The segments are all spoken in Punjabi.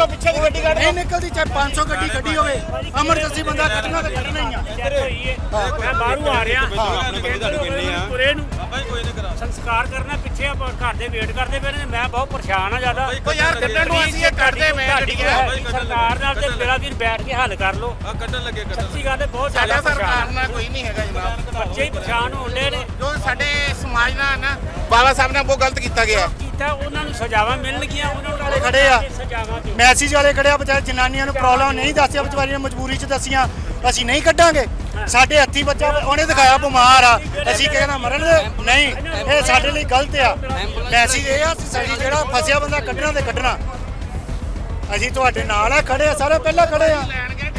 ਲਓ ਪਿੱਛੇ ਦੀ ਗੱਡੀ ਕੱਢ ਨਹੀਂ ਨਿਕਲਦੀ ਚਾਹੇ 500 ਗੱਡੀ ਕੱਢੀ ਹੋਵੇ। ਐਮਰਜੈਂਸੀ ਬੰਦਾ ਕੱਢਣਾ ਤੇ ਕੱਢਣਾ ਹੀ ਆ। ਮੈਂ ਬਾਹਰੋਂ ਆ ਰਿਹਾ। ਤੁਰੇ ਨੂੰ। ਬਾਬਾ ਕੋਈ ਨਹੀਂ ਕਰਾ। ਸੰਸਕਾਰ ਕਰਨਾ ਪਿੱਛੇ ਆਪਾਂ ਘਰ ਦੇ ਵੇਟ ਕਰਦੇ ਪਏ ਨੇ। ਮੈਂ ਬਹੁਤ ਪਰੇਸ਼ਾਨ ਆ ਜ਼ਿਆਦਾ। ਓ ਯਾਰ ਕੱਢਣ ਨੂੰ ਅਸੀਂ ਇਹ ਕੱਢਦੇ ਮੈਂ ਤੁਹਾਡੀ ਗੱਡੀ ਹੈ, ਸਰਕਾਰ ਨਾਲ ਤੇ ਮੇਰਾ ਵੀਰ ਬੈਠ ਕੇ ਹੱਲ ਕਰ ਲਓ। ਆ ਕੱਢਣ ਲੱਗੇ ਕੱਢਣ ਸੱਚੀ ਗੱਲ ਹੈ ਬਹੁਤ ਸਾਡਾ ਜ਼ਿਆਦਾ ਸਰਕਾਰ ਨਾਲ ਕੋਈ ਨਹੀਂ ਹੈਗਾ ਜਨਾਬ ਬੱਚੇ ਹੀ ਪਰੇਸ਼ਾਨ ਹੋਣ ਨੇ। ਜੋ ਸਾਡੇ ਸਮਾਜ ਨਾਲ ਨਾ ਬਾਬਾ ਸਾਹਿਬ ਨਾਲ ਬਹੁਤ ਗਲਤ ਕੀਤਾ ਗਿਆ। ਕੀਤਾ ਉਹਨਾਂ ਨੂੰ ਸਜ਼ਾਵਾਂ ਮਿਲਣਗੀਆਂ ਉਹਨਾਂ ਨੂੰ ਨਾਲੇ ਖੜੇ ਆ। ਸਜ਼ਾਵਾਂ ਦਿਓ। ਮੈਸੇਜ ਵਾਲੇ ਖੜਿਆ ਵਿਚਾਰੇ ਜਨਾਨੀਆਂ ਨੂੰ ਪ੍ਰੋਬਲਮ ਨਹੀਂ ਦੱਸਿਆ ਵਿਚਾਰੀਆਂ ਮਜਬੂਰੀ 'ਚ ਦੱਸੀਆਂ ਅਸੀਂ ਨਹੀਂ ਕੱਢਾਂਗੇ। ਸਾਡੇ ਹੱਥੀ ਬੱਚਾ ਉਹਨੇ ਦਿਖਾਇਆ ਬਿਮਾਰ ਆ। ਅਸੀਂ ਕਹਿਣਾ ਮਰਨ ਦੇ ਨਹੀਂ ਇਹ ਸਾਡੇ ਲਈ ਗਲਤ ਆ। ਮੈਸੇਜ ਇਹ ਆ ਸਾਡੀ ਜਿਹੜਾ ਫਸਿਆ ਬੰਦਾ ਕੱਢਣਾ ਤੇ ਕੱਢਣਾ। ਅਸੀਂ ਤੁਹਾਡੇ ਨਾਲ ਆ ਖੜੇ ਆ ਸਾਰੇ ਪਹਿਲਾਂ ਖੜੇ ਆ।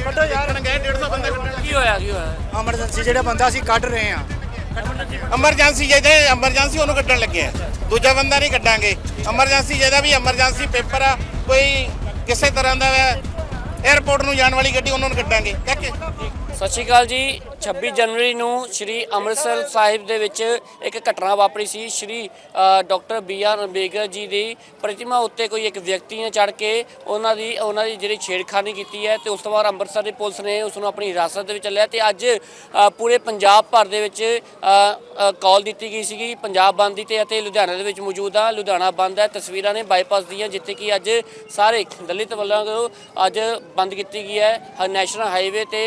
ਕੱਢੋ ਯਾਰ। ਗਏ 150 ਬੰਦੇ ਕੱਢਣ ਕੀ ਹੋਇਆ ਕੀ ਹੋਇਆ? ਐਮਰਜੈਂਸੀ ਜਿਹੜਾ ਬੰਦਾ ਅਸੀਂ ਕੱਢ ਰਹੇ ਆ ਐਮਰਜੈਂਸੀ ਜਿਹਦੇ ਐਮਰਜੈਂਸੀ ਉਹਨੂੰ ਕੱਢਣ ਲੱਗੇ ਆ। ਦੂਜਾ ਬੰਦਾ ਨਹੀਂ ਕੱਢਾਂਗੇ। ਐਮਰਜੈਂਸੀ ਜਿਹਦਾ ਵੀ ਐਮਰਜੈਂਸੀ ਪੇਪਰ ਆ, ਕੋਈ ਕਿਸੇ ਤਰ੍ਹਾਂ ਦਾ ਏਅਰਪੋਰਟ ਨੂੰ ਜਾਣ ਵਾਲੀ ਗੱਡੀ ਉਹਨਾਂ ਨੂੰ ਕੱਢਾਂਗੇ। ਕਿ ਸਤਿ ਸ਼੍ਰੀ ਅਕਾਲ ਜੀ। 26 ਜਨਵਰੀ ਨੂੰ ਸ਼੍ਰੀ ਅੰਮ੍ਰਿਤਸਰ ਸਾਹਿਬ ਦੇ ਵਿੱਚ ਇੱਕ ਘਟਨਾ ਵਾਪਰੀ ਸੀ। ਸ਼੍ਰੀ ਅ, doctor B R Ambedkar ji ਦੀ ਪ੍ਰਤਿਮਾ ਉੱਤੇ ਕੋਈ ਇੱਕ ਵਿਅਕਤੀ ਨੇ ਚੜ ਕੇ ਉਹਨਾਂ ਦੀ ਉਹਨਾਂ ਦੀ ਜਿਹੜੀ ਛੇੜਖਾਨੀ ਕੀਤੀ ਹੈ ਤੇ ਉਸ ਤੋਂ ਬਾਅਦ ਅੰਮ੍ਰਿਤਸਰ ਦੀ ਪੁਲਿਸ ਨੇ ਉਸ ਨੂੰ ਆਪਣੀ ਹਿਰਾਸਤ ਦੇ ਵਿੱਚ ਲਿਆ ਤੇ ਅੱਜ ਪੂਰੇ ਪੰਜਾਬ ਭਰ ਦੇ ਵਿੱਚ ਕਾਲ ਦਿੱਤੀ ਗਈ ਸੀਗੀ। ਪੰਜਾਬ ਬੰਦ ਦੀ ਤੇ ਅਤੇ ਲੁਧਿਆਣਾ ਦੇ ਵਿੱਚ ਮੌਜੂਦ ਆ। ਲੁਧਿਆਣਾ ਬੰਦ ਹੈ। ਤਸਵੀਰਾਂ ਨੇ ਬਾਈਪਾਸ ਦੀਆਂ ਜਿੱਥੇ ਕਿ ਅੱਜ ਸਾਰੇ ਦਲਿਤ ਵੱਲੋਂ ਅੱਜ ਬੰਦ ਕੀਤੀ ਗਈ ਹੈ। ਨੈਸ਼ਨਲ ਹਾਈਵੇ ਤੇ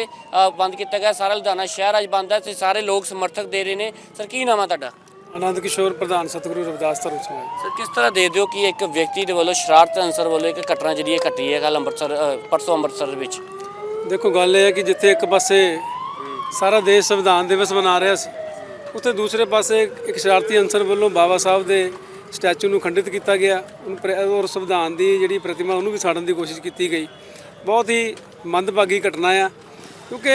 ਬੰਦ ਕੀਤਾ ਗਿਆ। ਸਾਰਾ ਲੁਧਿਆਣਾ ਸ਼ਹਿਰ ਅੱਜ ਬੰਦ ਹੈ। ਤੇ ਸਾਰੇ ਲੋਕ ਸਮਰਥਕ ਦੇ ਰਹੇ ਨੇ। ਸਰ ਕੀ ਨਾਮ ਹੈ ਤੁਹਾਡਾ? ਆਨੰਦ ਕਿਸ਼ੋਰ ਪ੍ਰਧਾਨ ਸਤਿਗੁਰੂ ਰਵਿਦਾਸ ਧਰਮ ਸਮਾਜ ਸਰ ਕਿਸ ਤਰ੍ਹਾਂ ਦੇ ਦਿਓ ਕਿ ਇੱਕ ਵਿਅਕਤੀ ਦੇ ਵੱਲੋਂ ਸ਼ਰਾਰਤ ਅਨਸਰ ਵੱਲੋਂ ਇੱਕ ਘਟਨਾ ਜਿਹੜੀ ਹੈ ਘਟੀ ਹੈ ਕੱਲ ਅੰਮ੍ਰਿਤਸਰ ਅ, ਪਰਸੋਂ ਅੰਮ੍ਰਿਤਸਰ ਦੇ ਵਿੱਚ? ਦੇਖੋ ਗੱਲ ਇਹ ਹੈ ਕਿ ਜਿੱਥੇ ਇੱਕ ਪਾਸੇ ਸਾਰਾ ਦੇਸ਼ ਸੰਵਿਧਾਨ ਦਿਵਸ ਮਨਾ ਰਿਹਾ ਸੀ ਉੱਥੇ ਦੂਸਰੇ ਪਾਸੇ ਇੱਕ ਸ਼ਰਾਰਤੀ ਅਨਸਰ ਵੱਲੋਂ ਬਾਬਾ ਸਾਹਿਬ ਦੇ ਸਟੈਚੂ ਨੂੰ ਖੰਡਿਤ ਕੀਤਾ ਗਿਆ। ਉਹਨੂੰ ਪ੍ਰ- ਔਰ ਸੰਵਿਧਾਨ ਦੀ ਜਿਹੜੀ ਪ੍ਰਤਿਮਾ ਉਹਨੂੰ ਵੀ ਸਾੜਨ ਦੀ ਕੋਸ਼ਿਸ਼ ਕੀਤੀ ਗਈ। ਬਹੁਤ ਹੀ ਮੰਦਭਾਗੀ ਘਟਨਾ ਆ ਕਿਉਂਕਿ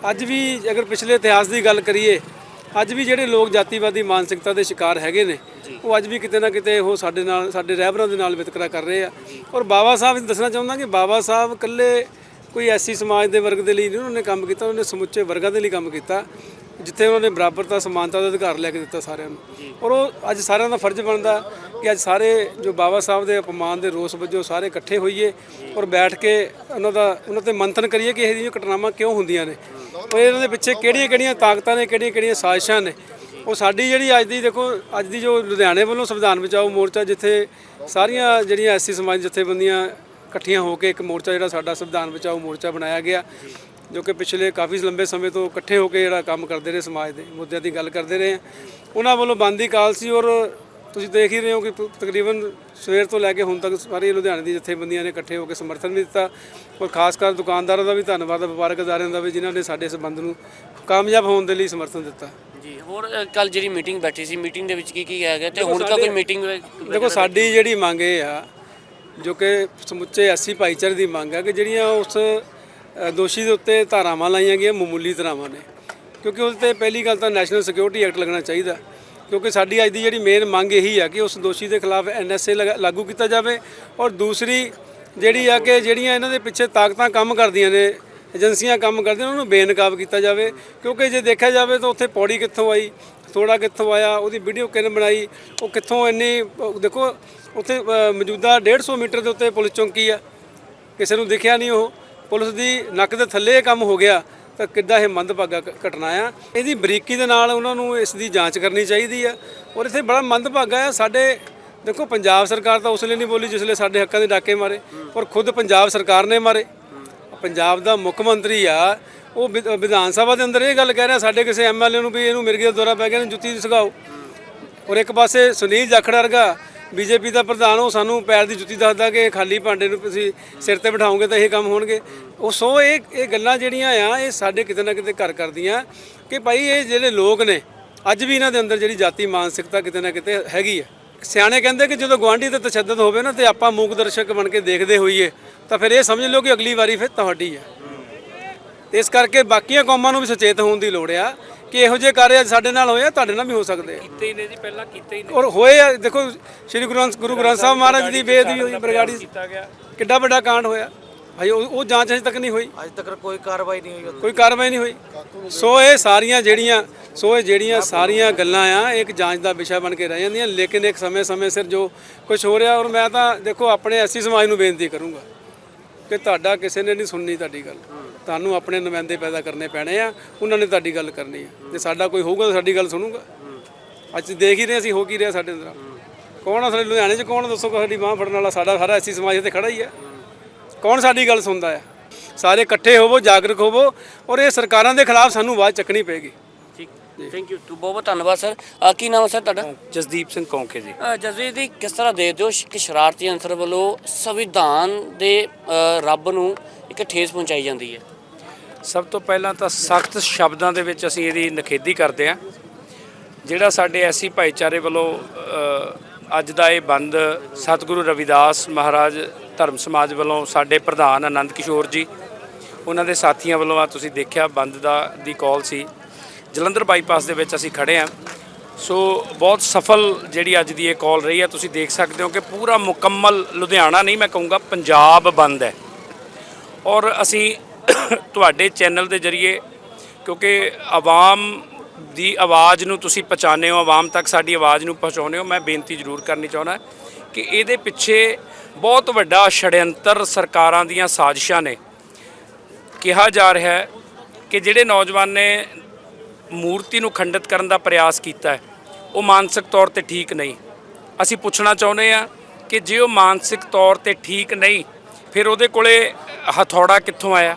ਅੱਜ ਵੀ ਅਗਰ ਪਿਛਲੇ ਇਤਿਹਾਸ ਦੀ ਗੱਲ ਕਰੀਏ ਅੱਜ ਵੀ ਜਿਹੜੇ ਲੋਕ ਜਾਤੀਵਾਦੀ ਮਾਨਸਿਕਤਾ ਦੇ ਸ਼ਿਕਾਰ ਹੈਗੇ ਨੇ ਉਹ ਅੱਜ ਵੀ ਕਿਤੇ ਨਾ ਕਿਤੇ ਉਹ ਸਾਡੇ ਨਾਲ ਸਾਡੇ ਰਹਿਬਰਾਂ ਦੇ ਨਾਲ ਵਿਤਕਰਾ ਕਰ ਰਹੇ ਆ। ਔਰ ਬਾਬਾ ਸਾਹਿਬ ਨੂੰ ਦੱਸਣਾ ਚਾਹੁੰਦਾ ਕਿ ਬਾਬਾ ਸਾਹਿਬ ਇਕੱਲੇ ਕੋਈ ਐਸੀ ਸਮਾਜ ਦੇ ਵਰਗ ਦੇ ਲਈ ਨਹੀਂ ਉਹਨਾਂ ਨੇ ਕੰਮ ਕੀਤਾ ਉਹਨਾਂ ਨੇ ਸਮੁੱਚੇ ਵਰਗਾਂ ਦੇ ਲਈ ਕੰਮ ਕੀਤਾ ਜਿੱਥੇ ਉਹਨਾਂ ਨੇ ਬਰਾਬਰਤਾ ਸਮਾਨਤਾ ਦਾ ਅਧਿਕਾਰ ਲੈ ਕੇ ਦਿੱਤਾ ਸਾਰਿਆਂ ਨੂੰ। ਔਰ ਉਹ ਅੱਜ ਸਾਰਿਆਂ ਦਾ ਫਰਜ਼ ਬਣਦਾ ਕਿ ਅੱਜ ਸਾਰੇ ਜੋ ਬਾਬਾ ਸਾਹਿਬ ਦੇ ਅਪਮਾਨ ਦੇ ਰੋਸ ਵਜੋਂ ਸਾਰੇ ਇਕੱਠੇ ਹੋਈਏ ਔਰ ਬੈਠ ਕੇ ਉਹਨਾਂ ਦਾ, ਉਹਨਾਂ ਤੇ ਮੰਥਨ ਕਰੀਏ ਕਿ ਇਹ ਜਿਹੀਆਂ ਘਟਨਾਵਾਂ ਕਿਉਂ ਹੁੰਦੀਆਂ ਨੇ। ਔਰ ਇਹਨਾਂ ਦੇ ਪਿੱਛੇ ਕਿਹੜੀਆਂ-ਕਿਹੜੀਆਂ ਤਾਕਤਾਂ ਨੇ ਕਿਹੜੀਆਂ-ਕਿਹੜੀਆਂ ਸਾਜ਼ਿਸ਼ਾਂ ਨੇ? ਉਹ ਸਾਡੀ ਜਿਹੜੀ ਅੱਜ ਦੀ ਦੇਖੋ, ਅੱਜ ਦੀ ਜੋ ਲੁਧਿਆਣੇ ਵੱਲੋਂ ਸੰਵਿਧਾਨ ਬਚਾਓ ਮੋਰਚਾ, ਜਿੱਥੇ ਸਾਰੀਆਂ ਜਿਹੜੀਆਂ ਐਸੀ ਸਮਾਜ ਜਥੇਬੰਦੀਆਂ ਇਕੱਠੀਆਂ ਹੋ ਕੇ ਇੱਕ ਮੋਰਚਾ ਜਿਹੜਾ ਸਾਡਾ ਸੰਵਿਧਾਨ ਬਚਾਓ ਮੋਰਚਾ ਬਣਾਇਆ ਗਿਆ, ਜੋ ਕਿ ਪਿਛਲੇ ਕਾਫੀ ਲੰਬੇ ਸਮੇਂ ਤੋਂ ਇਕੱਠੇ ਹੋ ਕੇ ਜਿਹੜਾ ਕੰਮ ਕਰਦੇ ਰਹੇ ਸਮਾਜ ਦੇ ਮੁੱਦਿਆਂ ਦੀ ਗੱਲ ਕਰਦੇ ਰਹੇ ਆ। ਉਹਨਾਂ ਵੱਲੋਂ ਬੰਦੀ ਕਾਲ ਸੀ ਔਰ ਤੁਸੀਂ ਦੇਖ ਹੀ ਰਹੇ ਹੋ ਕਿ ਤ- ਤਕਰੀਬਨ ਸਵੇਰ ਤੋਂ ਲੈ ਕੇ ਹੁਣ ਤੱਕ ਸਾਰੇ ਲੁਧਿਆਣੇ ਦੀ ਜਥੇਬੰਦੀਆਂ ਨੇ ਇਕੱਠੇ ਹੋ ਕੇ ਸਮਰਥਨ ਵੀ ਦਿੱਤਾ ਔਰ ਖਾਸ ਕਰ ਦੁਕਾਨਦਾਰਾਂ ਦਾ ਵੀ ਧੰਨਵਾਦ ਹੈ ਵਪਾਰਕ ਅਦਾਰਿਆਂ ਦਾ ਵੀ ਜਿਨ੍ਹਾਂ ਨੇ ਸਾਡੇ ਇਸ ਬੰਦ ਨੂੰ ਕਾਮਯਾਬ ਹੋਣ ਦੇ ਲਈ ਸਮਰਥਨ ਦਿੱਤਾ। ਜੀ ਹੋਰ ਕੱਲ ਜਿਹੜੀ ਮੀਟਿੰਗ ਬੈਠੀ ਸੀ ਮੀਟਿੰਗ ਦੇ ਵਿੱਚ ਕੀ ਕੀ ਕਿਹਾ ਗਿਆ ਤੇ ਹੁਣ ਕਾ ਕੋਈ ਮੀਟਿੰਗ ਦੇਖੋ ਸਾਡੀ ਜਿਹੜੀ ਮੰਗ ਇਹ ਆ ਜੋ ਕਿ ਸਮੁੱਚੇ ਐਸੀ ਭਾਈਚਾਰੇ ਦੀ ਮੰਗ ਆ ਕਿ ਜਿਹੜੀਆਂ ਉਸ ਅ, ਦੋਸ਼ੀ ਦੇ ਉੱਤੇ ਧਾਰਾਵਾਂ ਲਾਈਆਂ ਗਈਆਂ ਮਾਮੂਲੀ ਧਾਰਾਵਾਂ ਨੇ। ਕਿਉਂਕਿ ਉਸ ਤੇ ਪਹਿਲੀ ਗੱਲ ਤਾਂ ਨੈਸ਼ਨਲ ਸਿਕਿਉਰਿਟੀ ਐਕਟ ਲੱਗਣਾ ਚਾਹੀਦਾ। ਕਿਉਂਕਿ ਸਾਡੀ ਅੱਜ ਦੀ ਜਿਹੜੀ ਮੇਨ ਮੰਗ ਇਹੀ ਆ ਕਿ ਉਸ ਦੋਸ਼ੀ ਦੇ ਖਿਲਾਫ ਐਨਐਸਏ ਲਾਗੂ ਕੀਤਾ ਜਾਵੇ ਔਰ ਦੂਸਰੀ ਜਿਹੜੀ ਆ ਕਿ ਜਿਹੜੀਆਂ ਇਹਨਾਂ ਦੇ ਪਿੱਛੇ ਤਾਕਤਾਂ ਕੰਮ ਕਰਦੀਆਂ ਨੇ ਏਜੰਸੀਆਂ ਕੰਮ ਕਰਦੀਆਂ ਉਹਨਾਂ ਨੂੰ ਬੇਨਕਾਬ ਕੀਤਾ ਜਾਵੇ। ਕਿਉਂਕਿ ਜੇ ਦੇਖਿਆ ਜਾਵੇ ਤਾਂ ਉੱਥੇ ਪੌੜੀ ਕਿੱਥੋਂ ਆਈ ਥੋੜਾ ਕਿੱਥੋਂ ਆਇਆ ਉਹਦੀ ਵੀਡੀਓ ਕਿਨ ਬਣਾਈ ਉਹ ਕਿੱਥੋਂ ਇੰਨੀ ਦੇਖੋ ਉੱਥੇ ਅਹ, ਮੌਜੂਦਾ 150 ਮੀਟਰ ਦੇ ਉੱਤੇ ਪੁਲਿਸ ਚੌਂਕੀ ਆ। ਕਿਸੇ ਨੂੰ ਦਿਖਿਆ ਨਹੀਂ ਉਹ। ਪੁਲਿਸ ਦੀ ਨੱਕ ਦੇ ਥੱਲੇ ਇਹ ਕੰਮ ਹੋ ਗਿਆ। ਤਾਂ ਕਿੱਦਾਂ ਇਹ ਮੰਦਭਾਗਾ ਘਟਨਾ ਆ? ਇਹਦੀ ਬਰੀਕੀ ਦੇ ਨਾਲ ਉਹਨਾਂ ਨੂੰ ਇਸ ਦੀ ਜਾਂਚ ਕਰਨੀ ਚਾਹੀਦੀ ਆ। ਔਰ ਇੱਥੇ ਬੜਾ ਮੰਦਭਾਗਾ ਆ। ਸਾਡੇ, ਦੇਖੋ ਪੰਜਾਬ ਸਰਕਾਰ ਤਾਂ ਉਸ ਲਈ ਨਹੀਂ ਬੋਲੀ ਜਿਸ ਲਈ ਸਾਡੇ ਹੱਕਾਂ ਦੇ ਡਾਕੇ ਮਾਰੇ। ਔਰ ਖੁਦ ਪੰਜਾਬ ਸਰਕਾਰ ਨੇ ਮਾਰੇ। ਪੰਜਾਬ ਦਾ ਮੁੱਖ ਮੰਤਰੀ ਆ, ਉਹ ਵਿ- ਵਿਧਾਨ ਸਭਾ ਦੇ ਅੰਦਰ ਇਹ ਗੱਲ ਕਹਿ ਰਿਹਾ, ਸਾਡੇ ਕਿਸੇ ਐਮਐਲਏ ਨੂੰ ਵੀ ਇਹਨੂੰ ਮਿਰਗੀ ਦਾ ਦੌਰਾ ਪੈ ਗਿਆ, ਇਹਨੂੰ ਜੁੱਤੀ ਸਗਾਓ। ਔਰ ਇੱਕ ਪਾਸੇ ਸੁਨੀਲ ਜਾਖੜ ਵਰਗਾ ਬੀਜੇਪੀ ਦਾ ਪ੍ਰਧਾਨ ਉਹ ਸਾਨੂੰ ਪੈਰ ਦੀ ਜੁੱਤੀ ਦੱਸਦਾ ਕਿ ਖਾਲੀ ਭਾਂਡੇ ਨੂੰ ਤੁਸੀਂ ਸਿਰ ਤੇ ਬਿਠਾਓਗੇ ਤਾਂ ਇਹ ਕੰਮ ਹੋਣਗੇ। ਉਹ ਸੋ ਇਹ ਇਹ ਗੱਲਾਂ ਜਿਹੜੀਆਂ ਆ, ਇਹ ਸਾਡੇ ਕਿਤੇ ਨਾ ਕਿਤੇ ਘਰ ਕਰਦੀਆਂ ਕਿ ਭਾਈ ਇਹ ਜਿਹੜੇ ਲੋਕ ਨੇ, ਅੱਜ ਵੀ ਇਹਨਾਂ ਦੇ ਅੰਦਰ ਜਿਹੜੀ ਜਾਤੀ ਮਾਨਸਿਕਤਾ ਕਿਤੇ ਨਾ ਕਿਤੇ ਹੈਗੀ ਆ। ਸਿਆਣੇ ਕਹਿੰਦੇ ਕਿ ਜਦੋਂ ਗਵਾਂਢੀ ਤੇ ਤਸ਼ੱਦਦ ਹੋਵੇ ਨਾ ਤੇ ਆਪਾਂ ਮੂਕ ਦਰਸ਼ਕ ਬਣ ਕੇ ਦੇਖਦੇ ਹੋਈਏ, ਤਾਂ ਫਿਰ ਇਹ ਸਮਝ ਲਓ ਕਿ ਅਗਲੀ ਵਾਰੀ ਫਿਰ ਤੁਹਾਡੀ ਹੈ ਇਸ ਕਰਕੇ ਬਾਕੀਆਂ ਕੌਮਾਂ ਨੂੰ ਵੀ ਸੁਚੇਤ ਹੋਣ ਦੀ ਲੋੜ ਆ। ਕਿ ਇਹੋ ਜਿਹੇ ਕਾਰਜ ਸਾਡੇ ਨਾਲ ਹੋਏ ਆ ਤੁਹਾਡੇ ਨਾਲ ਵੀ ਹੋ ਸਕਦੇ ਆ। ਕੀਤੇ ਹੀ ਨੇ ਜੀ ਪਹਿਲਾਂ ਕੀਤੇ ਹੀ ਨੇ। ਔਰ ਹੋਏ ਆ ਦੇਖੋ ਸ੍ਰੀ ਗੁਰੂ ਗ੍ਰੰਥ ਗੁਰੂ ਗ੍ਰੰਥ ਸਾਹਿਬ ਮਹਾਰਾਜ ਦੀ ਬੇਅਦਬੀ ਹੋਈ ਬਰਗਾੜੀ ਕੀਤਾ ਗਿਆ। ਕਿੱਡਾ ਵੱਡਾ ਕਾਂਡ ਹੋਇਆ। ਭਾਈ ਉਹ ਉਹ ਜਾਂਚ ਅਜੇ ਤੱਕ ਨਹੀਂ ਹੋਈ। ਅੱਜ ਤੱਕ ਕੋਈ ਕਾਰਵਾਈ ਨਹੀਂ ਹੋਈ ਕੋਈ ਕਾਰਵਾਈ ਨਹੀਂ ਹੋਈ। ਸੋ ਇਹ ਸਾਰੀਆਂ ਜਿਹੜੀਆਂ ਸੋ ਇਹ ਜਿਹੜੀਆਂ ਸਾਰੀਆਂ ਗੱਲਾਂ ਆ ਇੱਕ ਜਾਂਚ ਦਾ ਵਿਸ਼ਾ ਬਣ ਕੇ ਰਹਿ ਜਾਂਦੀਆਂ। ਲੇਕਿਨ ਇੱਕ ਸਮੇਂ ਸਮੇਂ ਸਿਰ ਜੋ ਕੁਝ ਹੋ ਰਿਹਾ ਔਰ ਮੈਂ ਤਾਂ ਦੇਖੋ ਆਪਣੇ ਐਸੀ ਸਮਾਜ ਨੂੰ ਬੇਨਤੀ ਕਰੂੰਗਾ ਕਿ ਤੁਹਾਡਾ ਕਿਸੇ ਨੇ ਨਹੀਂ ਸੁਣਨੀ ਤੁਹਾਡੀ ਗੱਲ। ਤੁਹਾਨੂੰ ਆਪਣੇ ਨੁਮਾਇੰਦੇ ਪੈਦਾ ਕਰਨੇ ਪੈਣੇ ਆ ਉਹਨਾਂ ਨੇ ਤੁਹਾਡੀ ਗੱਲ ਕਰਨੀ ਆ। ਜੇ ਸਾਡਾ ਕੋਈ ਹੋਊਗਾ ਤਾਂ ਸਾਡੀ ਗੱਲ ਸੁਣੂਗਾ। ਅੱਜ ਦੇਖ ਹੀ ਰਹੇ ਅਸੀਂ ਹੋ ਕੀ ਰਿਹਾ ਸਾਡੇ ਅੰਦਰ। ਕੌਣ ਆ ਸਾਡੇ ਲੁਧਿਆਣੇ 'ਚ ਕੌਣ ਆ? ਦੱਸੋ ਸਾਡੀ ਬਾਹ ਫੜਨ ਵਾਲਾ ਸਾਡਾ ਸਾਰਾ ਐਸੀ ਸਮਾਜ ਇੱਥੇ ਖੜਾ ਹੀ ਹੈ ਕੌਣ ਸਾਡੀ ਗੱਲ ਸੁਣਦਾ ਹੈ ਸਾਰੇ ਇਕੱਠੇ ਹੋਵੋ ਜਾਗਰੂਕ ਹੋਵੋ ਔਰ ਇਹ ਸਰਕਾਰਾਂ ਦੇ ਖਿਲਾਫ ਸਾਨੂੰ ਆਵਾਜ਼ ਚੱਕਣੀ ਪਏਗੀ। ਠੀਕ। ਥੈਂਕ ਯੂ ਬਹੁਤ ਬਹੁਤ ਧੰਨਵਾਦ ਸਰ ਕੀ ਨਾਮ ਹੈ ਸਰ ਤੁਹਾਡਾ? ਜਸਦੀਪ ਸਿੰਘ ਕੌਂਕੇ ਜੀ। ਜਸਵੀਰ ਦੀ ਕਿਸ ਤਰ੍ਹਾਂ ਦੇ ਦਿਓ ਕਿ ਸ਼ਰਾਰਤੀ ਅੰਸਰ ਵੱਲੋਂ ਸੰਵਿਧਾਨ ਦੇ ਰੱਬ ਨੂੰ ਇੱਕ ਠੇਸ ਪਹੁੰਚਾਈ ਜਾਂਦੀ ਹੈ? ਸਭ ਤੋਂ ਪਹਿਲਾਂ ਤਾਂ ਸਖਤ ਸ਼ਬਦਾਂ ਦੇ ਵਿੱਚ ਅਸੀਂ ਇਹਦੀ ਨਖੇਦੀ ਕਰਦੇ ਹਾਂ। ਜਿਹੜਾ ਸਾਡੇ ਐਸੀ ਭਾਈਚਾਰੇ ਵੱਲੋਂ ਅੱਜ ਦਾ ਇਹ ਬੰਦ ਸਤਿਗੁਰੂ ਰਵਿਦਾਸ ਮਹਾਰਾਜ ਧਰਮ ਸਮਾਜ ਵੱਲੋਂ ਸਾਡੇ ਪ੍ਰਧਾਨ ਆਨੰਦ ਕਿਸ਼ੋਰ ਜੀ, ਉਹਨਾਂ ਦੇ ਸਾਥੀਆਂ ਵੱਲੋਂ ਆ ਤੁਸੀਂ ਦੇਖਿਆ ਬੰਦ ਦਾ, ਦੀ ਕਾਲ ਸੀ। ਜਲੰਧਰ ਬਾਈਪਾਸ ਦੇ ਵਿੱਚ ਅਸੀਂ ਖੜੇ ਹਾਂ। ਸੋ ਬਹੁਤ ਸਫਲ ਜਿਹੜੀ ਅੱਜ ਦੀ ਇਹ ਕਾਲ ਰਹੀ ਹੈ, ਤੁਸੀਂ ਦੇਖ ਸਕਦੇ ਹੋ ਕਿ ਪੂਰਾ ਮੁਕੰਮਲ ਲੁਧਿਆਣਾ ਨਹੀਂ ਮੈਂ ਕਹੂੰਗਾ, ਪੰਜਾਬ ਬੰਦ ਹੈ। ਔਰ ਅਸੀਂ ਤੁਹਾਡੇ ਚੈਨਲ ਦੇ ਜ਼ਰੀਏ, ਕਿਉਂਕਿ ਆਵਾਮ ਦੀ ਆਵਾਜ਼ ਨੂੰ ਤੁਸੀਂ ਪਹੁੰਚਾਉਂਦੇ ਹੋ, ਆਵਾਮ ਤੱਕ ਸਾਡੀ ਆਵਾਜ਼ ਨੂੰ ਪਹੁੰਚਾਉਂਦੇ ਹੋ, ਮੈਂ ਬੇਨਤੀ ਜ਼ਰੂਰ ਕਰਨੀ ਚਾਹੁੰਦਾ ਕਿ ਇਹਦੇ ਪਿੱਛੇ ਬਹੁਤ ਵੱਡਾ ਛੜਯੰਤਰ ਸਰਕਾਰਾਂ ਦੀਆਂ ਸਾਜ਼ਿਸ਼ਾਂ ਨੇ। ਕਿਹਾ ਜਾ ਰਿਹਾ ਹੈ ਕਿ ਜਿਹੜੇ ਨੌਜਵਾਨ ਨੇ ਮੂਰਤੀ ਨੂੰ ਖੰਡਿਤ ਕਰਨ ਦਾ ਪ੍ਰਯਾਸ ਕੀਤਾ ਹੈ, ਉਹ ਮਾਨਸਿਕ ਤੌਰ ਤੇ ਠੀਕ ਨਹੀਂ। ਅਸੀਂ ਪੁੱਛਣਾ ਚਾਹੁੰਦੇ ਆ ਕਿ ਜੇ ਉਹ ਮਾਨਸਿਕ ਤੌਰ ਤੇ ਠੀਕ ਨਹੀਂ, ਫਿਰ ਉਹਦੇ ਕੋਲੇ ਹਥੌੜਾ ਕਿੱਥੋਂ ਆਇਆ?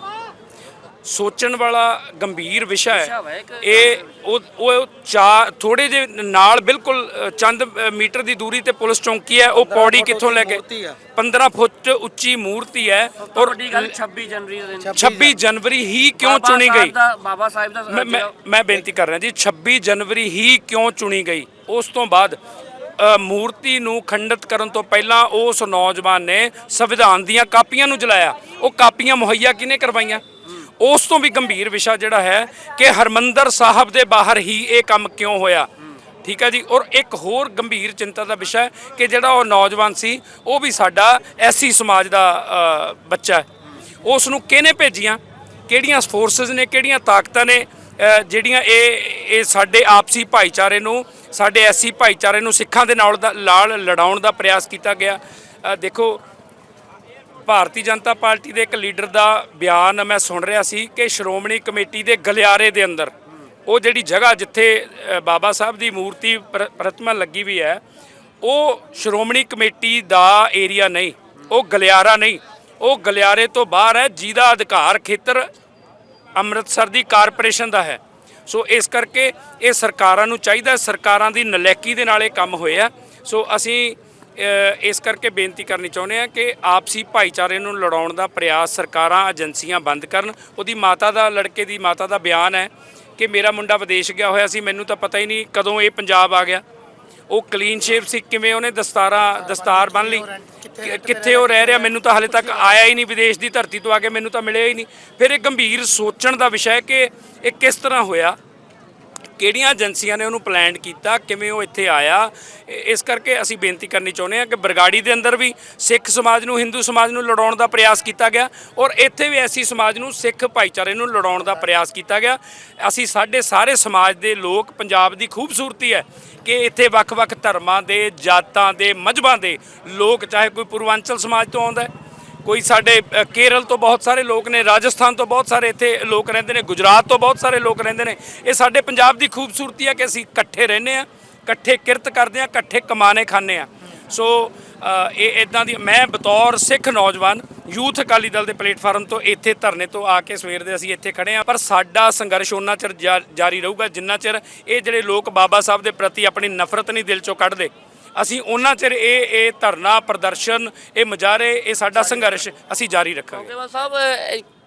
ਸੋਚਣ ਵਾਲਾ ਗੰਭੀਰ ਵਿਸ਼ਾ ਹੈ। ਇਹ ਉਹ ਉਹ ਚਾ ਥੋੜੇ ਜੇ ਨਾਲ ਬਿਲਕੁਲ ਚੰਦ ਮੀਟਰ ਦੀ ਦੂਰੀ ਤੇ ਪੁਲਿਸ ਚੌਂਕੀ ਹੈ। ਉਹ ਪੌੜੀ ਕਿੱਥੋਂ ਲੈ ਕੇ 15 ਫੁੱਟ ਉੱਚੀ ਮੂਰਤੀ ਹੈ ਔਰ ਵੱਡੀ ਗੱਲ 26 ਜਨਵਰੀ ਦੇ ਦਿਨ। 26 ਜਨਵਰੀ ਹੀ ਕਿਉਂ ਚੁਣੀ ਗਈ? ਬਾਬਾ ਸਾਹਿਬ ਦਾ ਮੈਂ ਬੇਨਤੀ ਕਰ ਰਿਹਾ ਜੀ 26 ਜਨਵਰੀ ਹੀ ਕਿਉਂ ਚੁਣੀ ਗਈ? ਉਸ ਤੋਂ ਬਾਅਦ ਮੂਰਤੀ ਨੂੰ ਖੰਡਿਤ ਕਰਨ ਤੋਂ ਪਹਿਲਾਂ ਉਸ ਨੌਜਵਾਨ ਨੇ ਸੰਵਿਧਾਨ ਦੀਆਂ ਕਾਪੀਆਂ ਨੂੰ ਜਲਾਇਆ। ਉਹ ਕਾਪੀਆਂ ਮੁਹੱਈਆ ਕਿਹਨੇ ਕਰਵਾਈਆਂ? ਉਸ ਤੋਂ ਵੀ ਗੰਭੀਰ ਵਿਸ਼ਾ ਜਿਹੜਾ ਹੈ ਕਿ ਹਰਮੰਦਰ ਸਾਹਿਬ ਦੇ ਬਾਹਰ ਹੀ ਇਹ ਕੰਮ ਕਿਉਂ ਹੋਇਆ? ਠੀਕ ਹੈ ਜੀ? ਔਰ ਇੱਕ ਹੋਰ ਗੰਭੀਰ ਚਿੰਤਾ ਦਾ ਵਿਸ਼ਾ ਹੈ ਕਿ ਜਿਹੜਾ ਉਹ ਨੌਜਵਾਨ ਸੀ, ਉਹ ਵੀ ਸਾਡਾ ਐਸੀ ਸਮਾਜ ਦਾ ਬੱਚਾ ਹੈ। ਉਸ ਨੂੰ ਕਿਹਨੇ ਭੇਜੀਆਂ? ਕਿਹੜੀਆਂ ਫੋਰਸਸ ਨੇ, ਕਿਹੜੀਆਂ ਤਾਕਤਾਂ ਨੇ ਜਿਹੜੀਆਂ ਇਹ ਇਹ ਸਾਡੇ ਆਪਸੀ ਭਾਈਚਾਰੇ ਨੂੰ, ਸਾਡੇ ਐਸੀ ਭਾਈਚਾਰੇ ਨੂੰ ਸਿੱਖਾਂ ਦੇ ਨਾਲ ਦਾ ਲਾਲ ਲੜਾਉਣ ਦਾ ਪ੍ਰਯਾਸ ਕੀਤਾ ਗਿਆ? ਦੇਖੋ ਭਾਰਤੀ ਜਨਤਾ ਪਾਰਟੀ ਦੇ ਇੱਕ ਲੀਡਰ ਦਾ ਬਿਆਨ ਮੈਂ ਸੁਣ ਰਿਹਾ ਸੀ ਕਿ ਸ਼੍ਰੋਮਣੀ ਕਮੇਟੀ ਦੇ ਗਲਿਆਰੇ ਦੇ ਅੰਦਰ ਉਹ ਜਿਹੜੀ ਜਗ੍ਹਾ ਜਿੱਥੇ ਬਾਬਾ ਸਾਹਿਬ ਦੀ ਮੂਰਤੀ ਪ੍ਰ- ਪ੍ਰਤਿਮਾ ਲੱਗੀ ਵੀ ਹੈ, ਉਹ ਸ਼੍ਰੋਮਣੀ ਕਮੇਟੀ ਦਾ ਏਰੀਆ ਨਹੀਂ, ਉਹ ਗਲਿਆਰਾ ਨਹੀਂ, ਉਹ ਗਲਿਆਰੇ ਤੋਂ ਬਾਹਰ ਹੈ, ਜਿਹਦਾ ਅਧਿਕਾਰ ਖੇਤਰ ਅੰਮ੍ਰਿਤਸਰ ਦੀ ਕਾਰਪੋਰੇਸ਼ਨ ਦਾ ਹੈ। ਸੋ ਇਸ ਕਰਕੇ ਇਹ ਸਰਕਾਰਾਂ ਨੂੰ ਚਾਹੀਦਾ ਸਰਕਾਰਾਂ ਦੀ ਨਲੈਕੀ ਦੇ ਨਾਲ ਇਹ ਕੰਮ ਹੋਇਆ। ਸੋ ਅਸੀਂ ਇਸ ਕਰਕੇ ਬੇਨਤੀ ਕਰਨੀ ਚਾਹੁੰਦੇ ਹਾਂ ਕਿ ਆਪਸੀ ਭਾਈਚਾਰੇ ਨੂੰ ਲੜਾਉਣ ਦਾ ਪ੍ਰਯਾਸ ਸਰਕਾਰਾਂ, ਏਜੰਸੀਆਂ ਬੰਦ ਕਰਨ। ਉਹਦੀ ਮਾਤਾ ਦਾ, ਲੜਕੇ ਦੀ ਮਾਤਾ ਦਾ ਬਿਆਨ ਹੈ ਕਿ ਮੇਰਾ ਮੁੰਡਾ ਵਿਦੇਸ਼ ਗਿਆ ਹੋਇਆ ਸੀ, ਮੈਨੂੰ ਤਾਂ ਪਤਾ ਹੀ ਨਹੀਂ ਕਦੋਂ ਇਹ ਪੰਜਾਬ ਆ ਗਿਆ। ਉਹ ਕਲੀਨ ਸ਼ੇਪ ਸੀ, ਕਿਵੇਂ ਉਹਨੇ ਦਸਤਾਰਾਂ, ਦਸਤਾਰ ਬੰਨ ਲਈ? ਕਿੱਥੇ ਉਹ ਰਹਿ ਰਿਹਾ? ਮੈਨੂੰ ਤਾਂ ਹਾਲੇ ਤੱਕ ਆਇਆ ਹੀ ਨਹੀਂ ਵਿਦੇਸ਼ ਦੀ ਧਰਤੀ ਤੋਂ ਆ ਕੇ, ਮੈਨੂੰ ਤਾਂ ਮਿਲਿਆ ਹੀ ਨਹੀਂ। ਫਿਰ ਇਹ ਗੰਭੀਰ ਸੋਚਣ ਦਾ ਵਿਸ਼ਾ ਹੈ ਕਿ ਇਹ ਕਿਸ ਤਰ੍ਹਾਂ ਹੋਇਆ? ਕਿਹੜੀਆਂ ਏਜੰਸੀਆਂ ਨੇ ਉਹਨੂੰ ਪਲਾਨ ਕੀਤਾ, ਕਿਵੇਂ ਉਹ ਇੱਥੇ ਆਇਆ? ਇਸ ਕਰਕੇ ਅਸੀਂ ਬੇਨਤੀ ਕਰਨੀ ਚਾਹੁੰਦੇ ਹਾਂ ਕਿ ਬਰਗਾੜੀ ਦੇ ਅੰਦਰ ਵੀ ਸਿੱਖ ਸਮਾਜ ਨੂੰ, ਹਿੰਦੂ ਸਮਾਜ ਨੂੰ ਲੜਾਉਣ ਦਾ ਪ੍ਰਯਾਸ ਕੀਤਾ ਗਿਆ ਔਰ ਇੱਥੇ ਵੀ ਐਸੀ ਸਮਾਜ ਨੂੰ, ਸਿੱਖ ਭਾਈਚਾਰੇ ਨੂੰ ਲੜਾਉਣ ਦਾ ਪ੍ਰਯਾਸ ਕੀਤਾ ਗਿਆ। ਅਸੀਂ ਸਾਡੇ ਸਾਰੇ ਸਮਾਜ ਦੇ ਲੋਕ, ਪੰਜਾਬ ਦੀ ਖੂਬਸੂਰਤੀ ਹੈ ਕਿ ਇੱਥੇ ਵੱਖ-ਵੱਖ ਧਰਮਾਂ ਦੇ, ਜਾਤਾਂ ਦੇ ਮਜ਼ਹਬਾਂ ਦੇ ਲੋਕ, ਚਾਹੇ ਕੋਈ ਪੂਰਵਾਂਚਲ ਸਮਾਜ ਤੋਂ ਆਉਂਦਾ ਕੋਈ ਸਾਡੇ ਕੇਰਲ ਤੋਂ ਬਹੁਤ ਸਾਰੇ ਲੋਕ ਨੇ, ਰਾਜਸਥਾਨ ਤੋਂ ਬਹੁਤ ਸਾਰੇ ਇੱਥੇ ਲੋਕ ਰਹਿੰਦੇ ਨੇ, ਗੁਜਰਾਤ ਤੋਂ ਬਹੁਤ ਸਾਰੇ ਲੋਕ ਰਹਿੰਦੇ ਨੇ। ਇਹ ਸਾਡੇ ਪੰਜਾਬ ਦੀ ਖੂਬਸੂਰਤੀ ਹੈ ਕਿ ਅਸੀਂ ਇਕੱਠੇ ਰਹਿੰਦੇ ਆ ਇਕੱਠੇ ਕਿਰਤ ਕਰਦੇ ਆ ਇਕੱਠੇ ਕਮਾਣੇ ਖਾਂਦੇ ਆ ਸੋ ਇਹ ਇਦਾਂ ਦੀ, ਮੈਂ ਬਤੌਰ ਸਿੱਖ ਨੌਜਵਾਨ ਯੂਥ ਅਕਾਲੀ ਦਲ ਦੇ ਪਲੇਟਫਾਰਮ ਤੋਂ ਇੱਥੇ ਧਰਨੇ ਤੋਂ ਆ ਕੇ ਸਵੇਰ ਦੇ ਅਸੀਂ ਇੱਥੇ ਖੜੇ ਆ ਪਰ ਸਾਡਾ ਸੰਘਰਸ਼ ਉਹਨਾਂ ਚਿਰ ਜਾ- ਜਾਰੀ ਰਹੂਗਾ ਜਿੰਨਾ ਚਿਰ ਇਹ ਜਿਹੜੇ ਲੋਕ ਬਾਬਾ ਸਾਹਿਬ ਦੇ ਪ੍ਰਤੀ ਆਪਣੀ ਨਫ਼ਰਤ ਨਹੀਂ ਦਿਲ ਚੋਂ ਕੱਢਦੇ। ਅਸੀਂ ਉਹਨਾਂ ਚਿਰ ਇਹ ਇਹ ਧਰਨਾ ਪ੍ਰਦਰਸ਼ਨ ਇਹ ਮੁਜ਼ਾਹਰੇ ਇਹ ਸਾਡਾ ਸੰਘਰਸ਼ ਅਸੀਂ ਜਾਰੀ ਰੱਖਾਂਗੇ। ਕੇਵਲ ਸਾਹਿਬ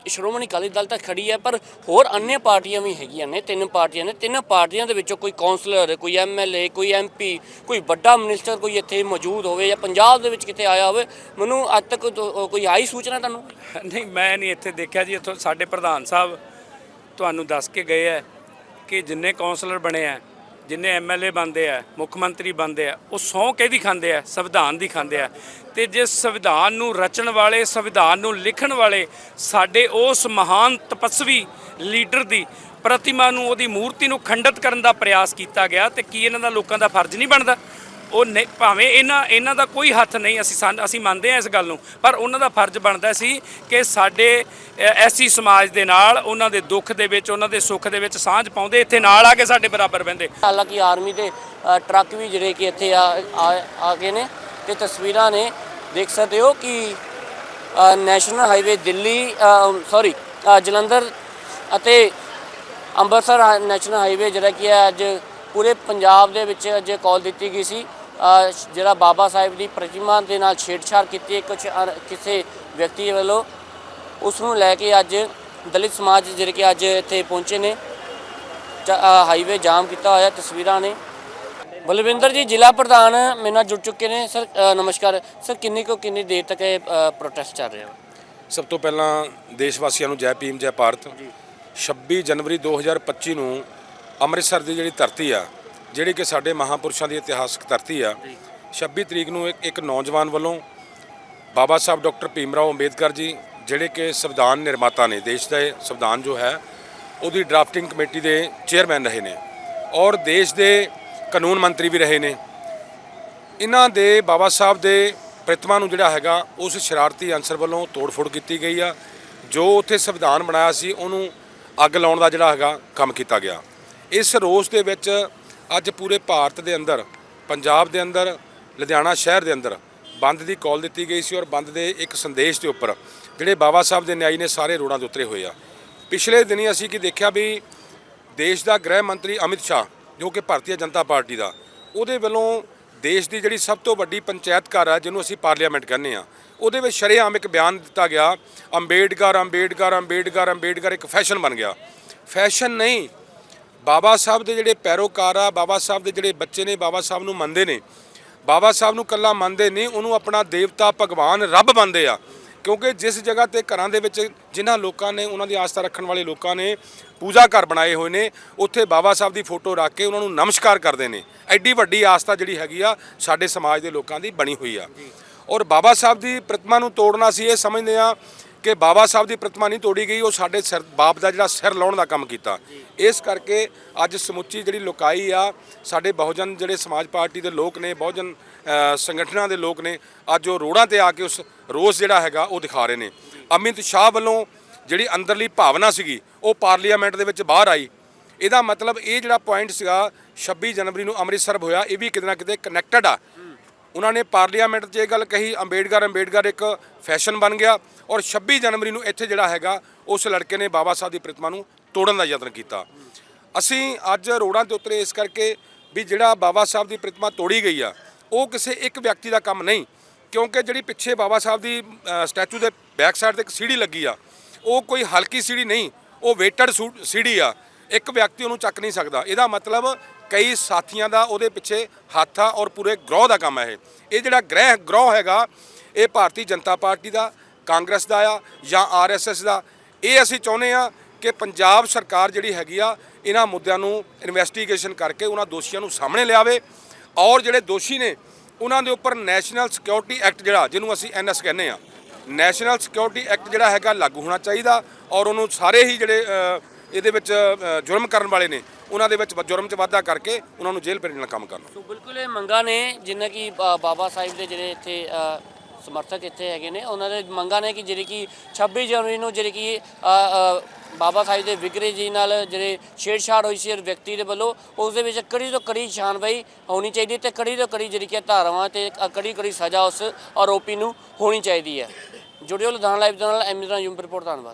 ਸ਼੍ਰੋਮਣੀ ਅਕਾਲੀ ਦਲ ਤਾਂ ਖੜੀ ਹੈ ਪਰ ਹੋਰ ਅੰਨੇ ਪਾਰਟੀਆਂ ਵੀ ਹੈਗੀਆਂ ਨੇ ਤਿੰਨ ਪਾਰਟੀਆਂ ਨੇ। ਤਿੰਨ ਪਾਰਟੀਆਂ ਦੇ ਵਿੱਚੋਂ ਕੋਈ ਕਾਉਂਸਲਰ ਕੋਈ ਐਮਐਲਏ ਕੋਈ ਐਮਪੀ ਕੋਈ ਵੱਡਾ ਮਿਨਿਸਟਰ ਕੋਈ ਇੱਥੇ ਮੌਜੂਦ ਹੋਵੇ ਜਾਂ ਪੰਜਾਬ ਦੇ ਵਿੱਚ ਕਿਤੇ ਆਇਆ ਹੋਵੇ ਮੈਨੂੰ ਅੱਜ ਤੱਕ ਕੋਈ ਆਈ ਸੂਚਨਾ ਤੁਹਾਨੂੰ? ਨਹੀਂ ਮੈਂ ਨਹੀਂ ਇੱਥੇ ਦੇਖਿਆ ਜੀ। ਇੱਥੋਂ ਸਾਡੇ ਪ੍ਰਧਾਨ ਸਾਹਿਬ ਤੁਹਾਨੂੰ ਦੱਸ ਕੇ ਗਏ ਆ ਕਿ ਜਿੰਨੇ ਕਾਉਂਸਲਰ ਬਣੇ ਆ ਜਿੰਨੇ ਐਮਐਲਏ ਬਣਦੇ ਆ, ਮੁੱਖ ਮੰਤਰੀ ਬਣਦੇ ਆ, ਉਹ ਸਹੁੰ ਕਿਹਦੀ ਖਾਂਦੇ ਆ? ਸੰਵਿਧਾਨ ਦੀ ਖਾਂਦੇ ਆ। ਤੇ ਜੇ ਸੰਵਿਧਾਨ ਨੂੰ ਰਚਣ ਵਾਲੇ, ਸੰਵਿਧਾਨ ਨੂੰ ਲਿਖਣ ਵਾਲੇ, ਸਾਡੇ ਉਸ ਮਹਾਨ ਤਪਸਵੀ ਲੀਡਰ ਦੀ ਪ੍ਰਤਿਮਾ ਨੂੰ, ਉਹਦੀ ਮੂਰਤੀ ਨੂੰ ਖੰਡਿਤ ਕਰਨ ਦਾ ਪ੍ਰਯਾਸ ਕੀਤਾ ਗਿਆ ਤੇ ਕੀ ਇਹਨਾਂ ਦਾ ਲੋਕਾਂ ਦਾ ਫਰਜ਼ ਨਹੀਂ ਬਣਦਾ? ਉਹ ਨਹੀਂ ਭਾਵੇਂ ਇਹਨਾਂ ਇਹਨਾਂ ਦਾ ਕੋਈ ਹੱਥ ਨਹੀਂ ਅਸੀਂ ਸਾਨ- ਅਸੀਂ ਮੰਨਦੇ ਹਾਂ ਇਸ ਗੱਲ ਨੂੰ ਪਰ ਉਹਨਾਂ ਦਾ ਫਰਜ਼ ਬਣਦਾ ਸੀ ਕਿ ਸਾਡੇ ਐਸੀ ਸਮਾਜ ਦੇ ਨਾਲ ਉਹਨਾਂ ਦੇ ਦੁੱਖ ਦੇ ਵਿੱਚ ਉਹਨਾਂ ਦੇ ਸੁੱਖ ਦੇ ਵਿੱਚ ਸਾਂਝ ਪਾਉਂਦੇ ਇੱਥੇ ਨਾਲ ਆ ਕੇ ਸਾਡੇ ਬਰਾਬਰ ਬਹਿੰਦੇ। ਹਾਲਾਂਕਿ ਆਰਮੀ ਦੇ ਅ, ਟਰੱਕ ਵੀ ਜਿਹੜੇ ਕਿ ਇੱਥੇ ਆ ਆ- ਆ ਗਏ ਨੇ ਤੇ ਤਸਵੀਰਾਂ ਨੇ ਦੇਖ ਸਕਦੇ ਹੋ ਕਿ ਅ, national highway Delhi sorry Jalandhar ਅਤੇ ਅੰਮ੍ਰਿਤਸਰ ਹਾ- ਨੈਸ਼ਨਲ ਹਾਈਵੇ ਜਿਹੜਾ ਕਿ ਹੈ ਅੱਜ ਪੂਰੇ ਪੰਜਾਬ ਦੇ ਵਿੱਚ ਅੱਜ ਕਾਲ ਦਿੱਤੀ ਗਈ ਸੀ। ਜਿਹੜਾ ਬਾਬਾ ਸਾਹਿਬ ਦੀ ਪ੍ਰਤਿਮਾ ਦੇ ਨਾਲ ਛੇੜਛਾੜ ਕੀਤੀ ਹੈ ਕੁਝ ਕਿਸੇ ਵਿਅਕਤੀ ਵੱਲੋਂ ਉਸ ਨੂੰ ਲੈ ਕੇ ਅੱਜ ਦਲਿਤ ਸਮਾਜ ਜਿਹੜੇ ਕਿ ਅੱਜ ਇੱਥੇ ਪਹੁੰਚੇ ਨੇ। ਹਾਈਵੇ ਜਾਮ ਕੀਤਾ ਹੋਇਆ ਤਸਵੀਰਾਂ ਨੇ। ਬਲਵਿੰਦਰ ਜੀ ਜ਼ਿਲ੍ਹਾ ਪ੍ਰਧਾਨ ਮੇਰੇ ਨਾਲ ਜੁੜ ਚੁੱਕੇ ਨੇ। ਸਰ ਨਮਸਕਾਰ। ਸਰ ਕਿੰਨੀ ਕੋ ਕਿੰਨੀ ਦੇਰ ਤੱਕ ਇਹ ਪ੍ਰੋਟੈਸਟ ਚੱਲ ਰਿਹਾ ਸਭ ਤੋਂ ਪਹਿਲਾਂ ਦੇਸ਼ ਵਾਸੀਆਂ ਨੂੰ ਜੈ ਭੀਮ ਜੈ ਭਾਰਤ। 26 ਜਨਵਰੀ 2025 ਨੂੰ ਅੰਮ੍ਰਿਤਸਰ ਦੀ ਜਿਹੜੀ ਧਰਤੀ ਆ ਜਿਹੜੀ ਕਿ ਸਾਡੇ ਮਹਾਪੁਰਸ਼ਾਂ ਦੀ ਇਤਿਹਾਸਕ ਧਰਤੀ ਆ 26 ਤਰੀਕ ਨੂੰ ਇੱਕ ਇੱਕ ਨੌਜਵਾਨ ਵੱਲੋਂ ਬਾਬਾ ਸਾਹਿਬ ਡਾਕਟਰ ਭੀਮਰਾਓ ਅੰਬੇਦਕਰ ਜੀ ਜਿਹੜੇ ਕਿ ਸੰਵਿਧਾਨ ਨਿਰਮਾਤਾ ਨੇ ਦੇਸ਼ ਦੇ ਸੰਵਿਧਾਨ ਜੋ ਹੈ ਉਹਦੀ ਡਰਾਫਟਿੰਗ ਕਮੇਟੀ ਦੇ ਚੇਅਰਮੈਨ ਰਹੇ ਨੇ ਔਰ ਦੇਸ਼ ਦੇ ਕਾਨੂੰਨ ਮੰਤਰੀ ਵੀ ਰਹੇ ਨੇ। ਇਹਨਾਂ ਦੇ ਬਾਬਾ ਸਾਹਿਬ ਦੇ ਪ੍ਰਤਿਮਾ ਨੂੰ ਜਿਹੜਾ ਹੈਗਾ ਉਸ ਸ਼ਰਾਰਤੀ ਅਨਸਰ ਵੱਲੋਂ ਤੋੜਫੋੜ ਕੀਤੀ ਗਈ ਆ ਜੋ ਉੱਥੇ ਸੰਵਿਧਾਨ ਬਣਾਇਆ ਸੀ ਉਹਨੂੰ ਅੱਗ ਲਾਉਣ ਦਾ ਜਿਹੜਾ ਹੈਗਾ ਕੰਮ ਕੀਤਾ ਗਿਆ। ਇਸ ਰੋਸ ਦੇ ਵਿੱਚ ਅੱਜ ਪੂਰੇ ਭਾਰਤ ਦੇ ਅੰਦਰ, ਪੰਜਾਬ ਦੇ ਅੰਦਰ, ਲੁਧਿਆਣਾ ਸ਼ਹਿਰ ਦੇ ਅੰਦਰ ਬੰਦ ਦੀ ਕਾਲ ਦਿੱਤੀ ਗਈ ਸੀ ਔਰ ਬੰਦ ਦੇ ਇੱਕ ਸੰਦੇਸ਼ ਦੇ ਉੱਪਰ ਜਿਹੜੇ ਬਾਬਾ ਸਾਹਿਬ ਦੇ ਨਿਆਈ ਨੇ ਸਾਰੇ ਰੋੜਾਂ ਦੇ ਉਤਰੇ ਹੋਏ ਆ। ਪਿਛਲੇ ਦਿਨੀ ਅਸੀਂ ਕੀ ਦੇਖਿਆ ਵੀ ਦੇਸ਼ ਦਾ ਗ੍ਰਹਿ ਮੰਤਰੀ ਅਮਿਤ ਸ਼ਾਹ, ਜੋ ਕਿ ਭਾਰਤੀ ਜਨਤਾ ਪਾਰਟੀ ਦਾ, ਉਹਦੇ ਵੱਲੋਂ ਦੇਸ਼ ਦੀ ਜਿਹੜੀ ਸਭ ਤੋਂ ਵੱਡੀ ਪੰਚਾਇਤ ਘਰ ਆ, ਜਿਹਨੂੰ ਅਸੀਂ ਪਾਰਲੀਮੈਂਟ ਕਹਿੰਦੇ ਆ, ਉਹਦੇ ਵਿੱਚ ਸ਼ਰੇਆਮ ਇੱਕ ਬਿਆਨ ਦਿੱਤਾ ਗਿਆ, ਅੰਬੇਡਕਰ ਅੰਬੇਡਕਰ ਅੰਬੇਡਕਰ ਅੰਬੇਡਕਰ ਇੱਕ ਫੈਸ਼ਨ ਬਣ ਗਿਆ। ਫੈਸ਼ਨ ਨਹੀਂ ਬਾਬਾ ਸਾਹਿਬ ਦੇ ਜਿਹੜੇ ਪੈਰੋਕਾਰ ਆ, ਬਾਬਾ ਸਾਹਿਬ ਦੇ ਜਿਹੜੇ ਬੱਚੇ ਨੇ, ਬਾਬਾ ਸਾਹਿਬ ਨੂੰ ਮੰਨਦੇ ਨੇ। ਬਾਬਾ ਸਾਹਿਬ ਨੂੰ ਕੱਲਾ ਮੰਨਦੇ ਨਹੀਂ, ਉਹਨੂੰ ਆਪਣਾ ਦੇਵਤਾ ਭਗਵਾਨ ਰੱਬ ਮੰਨਦੇ ਆ। ਕਿਉਂਕਿ ਜਿਸ ਜਗ੍ਹਾ ਤੇ ਘਰਾਂ ਦੇ ਵਿੱਚ ਜਿਨ੍ਹਾਂ ਲੋਕਾਂ ਨੇ, ਉਹਨਾਂ ਦੀ ਆਸਥਾ ਰੱਖਣ ਵਾਲੇ ਲੋਕਾਂ ਨੇ ਪੂਜਾ ਘਰ ਬਣਾਏ ਹੋਏ ਨੇ, ਉੱਥੇ ਬਾਬਾ ਸਾਹਿਬ ਦੀ ਫੋਟੋ ਰੱਖ ਕੇ ਉਹਨਾਂ ਨੂੰ ਨਮਸਕਾਰ ਕਰਦੇ ਨੇ। ਐਡੀ ਵੱਡੀ ਆਸਥਾ ਜਿਹੜੀ ਹੈਗੀ ਆ, ਸਾਡੇ ਸਮਾਜ ਦੇ ਲੋਕਾਂ ਦੀ ਬਣੀ ਹੋਈ ਆ। ਔਰ ਬਾਬਾ ਸਾਹਿਬ ਦੀ ਪ੍ਰਤਿਮਾ ਨੂੰ ਤੋੜਨਾ ਸੀ ਇਹ ਸਮਝਦੇ ਆ ਕਿ ਬਾਬਾ ਸਾਹਿਬ ਦੀ ਪ੍ਰਤਿਮਾ ਨਹੀਂ ਤੋੜੀ ਗਈ, ਉਹ ਸਾਡੇ ਸਿਰ, ਬਾਪ ਦਾ ਜਿਹੜਾ ਸਿਰ ਲਾਉਣ ਦਾ ਕੰਮ ਕੀਤਾ। ਇਸ ਕਰਕੇ ਅੱਜ ਸਮੁੱਚੀ ਜਿਹੜੀ ਲੋਕਾਈ ਆ, ਸਾਡੇ ਬਹੁਜਨ ਜਿਹੜੇ ਸਮਾਜ ਪਾਰਟੀ ਦੇ ਲੋਕ ਨੇ, ਬਹੁਜਨ ਸੰਗਠਨਾਂ ਦੇ ਲੋਕ ਨੇ, ਅੱਜ ਉਹ ਰੋਡਾਂ ਤੇ ਆ ਕੇ ਉਸ ਰੋਸ ਜਿਹੜਾ ਹੈਗਾ ਉਹ ਦਿਖਾ ਰਹੇ ਨੇ। ਅਮਿਤ ਸ਼ਾਹ ਵੱਲੋਂ ਜਿਹੜੀ ਅੰਦਰਲੀ ਭਾਵਨਾ ਸੀਗੀ, ਉਹ ਪਾਰਲੀਮੈਂਟ ਦੇ ਵਿੱਚ ਬਾਹਰ ਆਈ। ਇਹਦਾ ਮਤਲਬ ਇਹ ਜਿਹੜਾ ਪੁਆਇੰਟ ਸੀਗਾ 26 ਜਨਵਰੀ ਨੂੰ ਅੰਮ੍ਰਿਤਸਰ ਹੋਇਆ, ਇਹ ਵੀ ਕਿਤੇ ਨਾ ਕਿਤੇ ਕਨੈਕਟਡ ਆ। ਉਹਨਾਂ ਨੇ ਪਾਰਲੀਮੈਂਟ 'ਚ ਇਹ ਗੱਲ ਕਹੀ, ਅੰਬੇਡਕਰ ਅੰਬੇਡਕਰ ਇੱਕ ਫੈਸ਼ਨ ਬਣ ਗਿਆ ਔਰ 26 ਜਨਵਰੀ ਨੂੰ ਇੱਥੇ ਜਿਹੜਾ ਹੈਗਾ, ਉਸ ਲੜਕੇ ਨੇ ਬਾਬਾ ਸਾਹਿਬ ਦੀ ਪ੍ਰਤਿਮਾ ਨੂੰ ਤੋੜਨ ਦਾ ਯਤਨ ਕੀਤਾ। ਅਸੀਂ ਅੱਜ ਰੋਡਾਂ ਤੇ ਉਤਰੇ ਇਸ ਕਰਕੇ ਵੀ ਜਿਹੜਾ ਬਾਬਾ ਸਾਹਿਬ ਦੀ ਪ੍ਰਤਿਮਾ ਤੋੜੀ ਗਈ ਆ, ਉਹ ਕਿਸੇ ਇੱਕ ਵਿਅਕਤੀ ਦਾ ਕੰਮ ਨਹੀਂ, ਕਿਉਂਕਿ ਜਿਹੜੀ ਪਿੱਛੇ ਬਾਬਾ ਸਾਹਿਬ ਦੀ ਸਟੈਚੂ ਦੇ ਬੈਕ ਸਾਈਡ ਤੇ ਇੱਕ ਸੀੜੀ ਲੱਗੀ ਆ, ਉਹ ਕੋਈ ਹਲਕੀ ਸੀੜੀ ਨਹੀਂ, ਉਹ ਵੇਟਡ ਸੀੜੀ ਆ। ਇੱਕ ਵਿਅਕਤੀ ਉਹਨੂੰ ਚੱਕ ਨਹੀਂ ਸਕਦਾ। ਇਹਦਾ ਮਤਲਬ ਕਈ ਸਾਥੀਆਂ ਦਾ ਉਹਦੇ ਪਿੱਛੇ ਹੱਥ ਆ ਔਰ ਪੂਰੇ ਗਰੋਹ ਦਾ ਕੰਮ ਹੈ ਇਹ। ਇਹ ਜਿਹੜਾ ਗ੍ਰਹਿ ਗਰੋਹ ਹੈਗਾ, ਇਹ ਭਾਰਤੀ ਜਨਤਾ ਪਾਰਟੀ ਦਾ, ਕਾਂਗਰਸ ਦਾ ਆ ਜਾਂ ਆਰਐਸਐਸ ਦਾ। ਇਹ ਅਸੀਂ ਚਾਹੁੰਦੇ ਆ ਕਿ ਪੰਜਾਬ ਸਰਕਾਰ ਜਿਹੜੀ ਹੈਗੀ ਆ, ਇਹਨਾਂ ਮੁੱਦਿਆਂ ਨੂੰ ਇਨਵੈਸਟੀਗੇਸ਼ਨ ਕਰਕੇ ਉਹਨਾਂ ਦੋਸ਼ੀਆਂ ਨੂੰ ਸਾਹਮਣੇ ਲਿਆਵੇ ਔਰ ਜਿਹੜੇ ਦੋਸ਼ੀ ਨੇ, ਉਹਨਾਂ ਦੇ ਉੱਪਰ ਨੈਸ਼ਨਲ ਸਿਕਿਉਰਿਟੀ ਐਕਟ ਜਿਹੜਾ, ਜਿਹਨੂੰ ਅਸੀਂ ਐਨਐਸ ਕਹਿੰਦੇ ਆ ਨੈਸ਼ਨਲ ਸਿਕਿਉਰਿਟੀ ਐਕਟ ਜਿਹੜਾ ਹੈਗਾ, ਲਾਗੂ ਹੋਣਾ ਚਾਹੀਦਾ ਔਰ ਉਹਨੂੰ ਸਾਰੇ ਹੀ ਜਿਹੜੇ ਇਹਦੇ ਵਿੱਚ ਅ, ਜੁਰਮ ਕਰਨ ਵਾਲੇ ਨੇ ਉਹਨਾਂ ਦੇ ਵਿੱਚ ਜੁਰਮ 'ਚ ਵਾਧਾ ਕਰਕੇ ਉਹਨਾਂ ਨੂੰ ਜੇਲ੍ਹ ਭੇਜਣ ਦਾ ਕੰਮ ਕਰਨਾ। ਸੋ ਬਿਲਕੁਲ ਇਹ ਮੰਗਾਂ ਨੇ ਜਿੰਨਾ ਕਿ ਬਾ- ਬਾਬਾ ਸਾਹਿਬ ਦੇ ਜਿਹੜੇ ਇੱਥੇ ਸਮਰਥਕ ਇੱਥੇ ਹੈਗੇ ਨੇ ਉਹਨਾਂ ਦੇ ਮੰਗਾਂ ਨੇ ਕਿ ਜਿਹੜੀ ਕਿ 26 ਜਨਵਰੀ ਨੂੰ ਜਿਹੜੀ ਕਿ ਬਾਬਾ ਸਾਹਿਬ ਦੇ ਵਿਗਰੇ ਜੀ ਨਾਲ ਜਿਹੜੇ ਛੇੜਛਾੜ ਹੋਈ ਸੀ ਵਿਅਕਤੀ ਦੇ ਵੱਲੋਂ ਉਸ ਦੇ ਵਿੱਚ ਕੜੀ ਤੋਂ ਕੜੀ ਛਾਨਬਈ ਹੋਣੀ ਚਾਹੀਦੀ ਤੇ ਕੜੀ ਤੋਂ ਕੜੀ ਜਿਹੜੀ ਕਿ ਧਾਰਾਵਾਂ ਤੇ ਕੜੀ ਕੜੀ ਸਜ਼ਾ ਉਸ ਆਰੋਪੀ ਨੂੰ ਹੋਣੀ ਚਾਹੀਦੀ ਹੈ। ਜੁੜਿਓ ਲੁਧਿਆਣਾ ਲਾਈਵ ਦੇ ਨਾਲ ਐਮੀ ਯੂਮ ਰਿਪੋਰਟ ਧੰਨਵਾਦ।